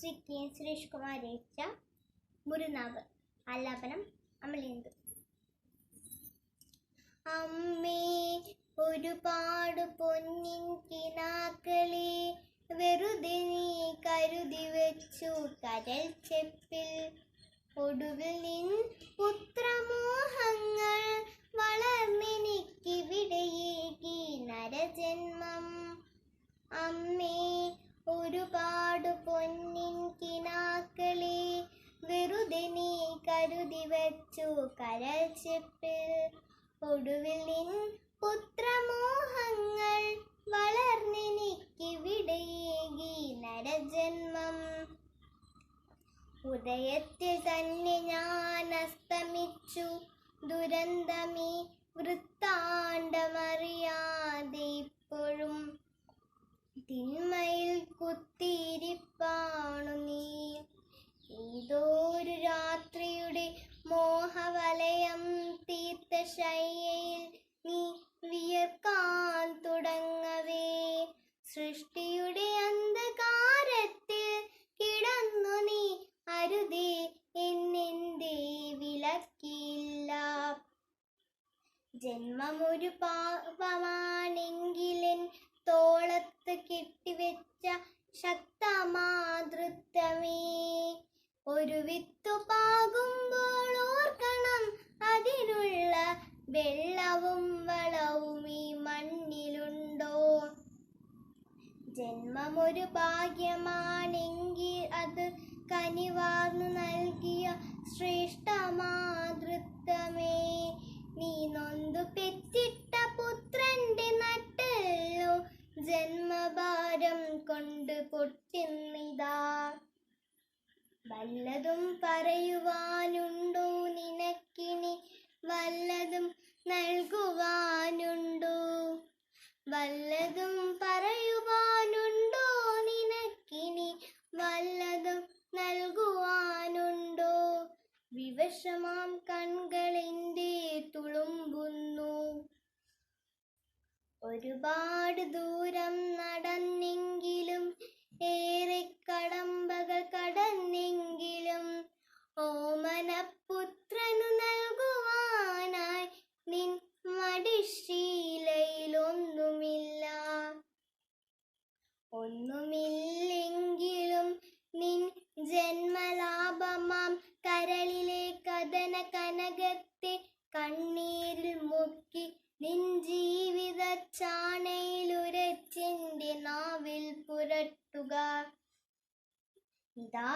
Shri K Suresh Kumar രചിച്ച മുരുനാവ് ആലാപനം അമലേന്ദു അമ്മേ ഒരുപാട് പൊന്നിൻ കിനാക്കളെ വെറുതെ നീ കരുതി വെച്ചു. കരൽ ചെപ്പിൽ ഒടുവിൽ നിൻ പുത്രമോഹങ്ങൾ വളർന്നെനിക്കിവിടെയേകി നരജന്മം അമ്മേ വെച്ചു കരൽ ചെപ്പിൽ. ഒടുവിൽ നിൻ പുത്രമോഹങ്ങൾ വളർന്നെനിക്കിവിടെയേകി നരജന്മം. ഉദയത്തിൽ തന്നെ ഞാൻ അസ്തമിച്ചു. ദുരന്തമീ വൃത്താണ്ടമറിയാതെ ഇപ്പോഴും. തിന്മയിൽ ശയ്യയിൽ നീ വിയർക്കാൻ തുടങ്ങവേ. സൃഷ്ടിയുടെ അന്ധകാരത്തിൽ കിടന്നു നീ അരുതേ എന്നെന്തേ വിലക്കില്ല ജന്മമൊരു പാപമാണെങ്കിലെൻ തോളത്ത് കെട്ടിവെച്ച ജന്മമൊരു ഭാഗ്യമാണെങ്കിൽ അത് കനിവാർന്നു നൽകിയ ശ്രേഷ്ഠ മാതൃത്വമേ. നീ നൊന്തു പെറ്റിട്ട പുത്രന്റെ നട്ടല്ലോ ജന്മഭാരം കൊണ്ട് പൊട്ടുന്നിതാ. വല്ലതും പറയുവാനുണ്ടോ നിനക്കിനി? വല്ലതും നൽകുവാനുണ്ടോ? വല്ലതും വിവശമാം കൺകളെന്റെ തുളുമ്പുന്നു. ഒരുപാട് ദൂരം നടന്നെങ്കിലും ഏറെ കടമ്പകൾ കടന്നെങ്കിലും കനകത്തെ കണ്ണീരിൽ മുക്കി നിൻ ജീവിത ചാണയിലുരച്ചെന്റെ നാവിൽ പുരട്ടുക. ഇതാ